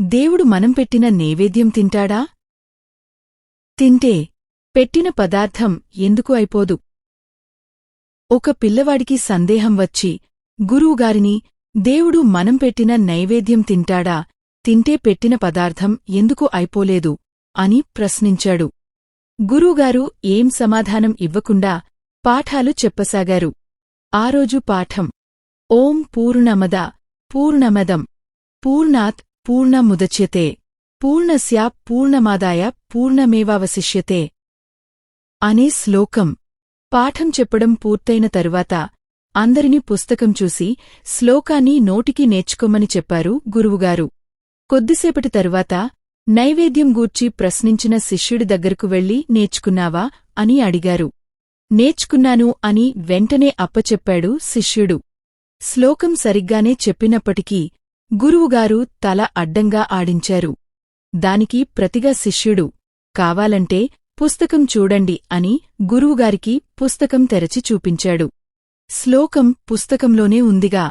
దేవుడు మనం పెట్టిన నైవేద్యం తింటాడా? తింటే పెట్టిన పదార్థం ఎందుకు అయిపోదు? ఒక పిల్లవాడికి సందేహం వచ్చి గురువుగారిని దేవుడు మనం పెట్టిన నైవేద్యం తింటాడా? తింటే పెట్టిన పదార్థం ఎందుకు అయిపోలేదు? అని ప్రశ్నించాడు. గురువుగారు ఏం సమాధానం ఇవ్వకుండా పాఠాలు చెప్పసాగారు. ఆ రోజు పాఠం. ఓం పూర్ణమద పూర్ణమదం. పూర్ణాత్ పూర్ణముదచ్యతే పూర్ణస్యా పూర్ణమాదాయ పూర్ణమేవావశిష్యతే అనే శ్లోకం. పాఠం చెప్పడం పూర్తయిన తరువాత అందరినీ పుస్తకం చూసి శ్లోకాన్ని నోటికి నేర్చుకోమని చెప్పారు గురువుగారు. కొద్దిసేపటి తరువాత నైవేద్యం గూర్చి ప్రశ్నించిన శిష్యుడి దగ్గరకు వెళ్ళి నేర్చుకున్నావా అని అడిగారు. నేర్చుకున్నాను అని వెంటనే అప్పచెప్పాడు శిష్యుడు. శ్లోకం సరిగ్గానే చెప్పినప్పటికీ గురువుగారు తల అడ్డంగా ఆడించారు. దానికి ప్రతిగా శిష్యుడు కావాలంటే పుస్తకం చూడండి అని గురువుగారికి పుస్తకం తెరచి చూపించాడు. శ్లోకం పుస్తకంలోనే ఉందిగా.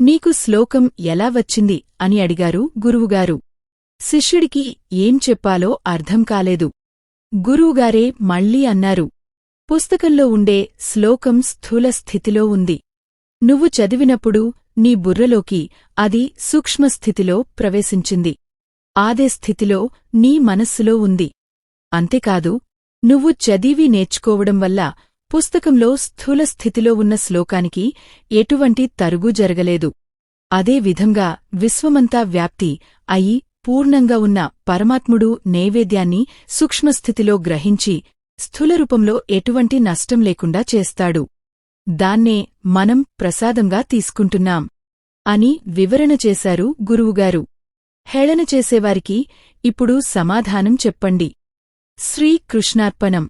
నీకు శ్లోకం ఎలా వచ్చింది? అని అడిగారు గురువుగారు. శిష్యుడికి ఏం చెప్పాలో అర్థం కాలేదు. గురువుగారే మళ్ళీ అన్నారు పుస్తకంలో ఉండే శ్లోకం స్థూల స్థితిలో ఉంది. నువ్వు చదివినప్పుడు నీ బుర్రలోకి అది సూక్ష్మస్థితిలో ప్రవేశించింది. ఆదే స్థితిలో నీ మనస్సులో ఉంది. అంతేకాదు నువ్వు చదివి నేర్చుకోవడం వల్ల పుస్తకంలో స్థూల స్థితిలో ఉన్న శ్లోకానికి ఎటువంటి తరుగు జరగలేదు. అదే విధంగా విశ్వమంతా వ్యాప్తి అయి పూర్ణంగా ఉన్న పరమాత్ముడు నైవేద్యాన్ని సూక్ష్మస్థితిలో గ్రహించి స్థూలరూపంలో ఎటువంటి నష్టం లేకుండా చేస్తాడు. దాన్నే మనం ప్రసాదంగా తీసుకుంటున్నాం అని వివరణ చేశారు గురువుగారు. హేళన చేసేవారికి ఇప్పుడు సమాధానం చెప్పండి. శ్రీకృష్ణార్పణం.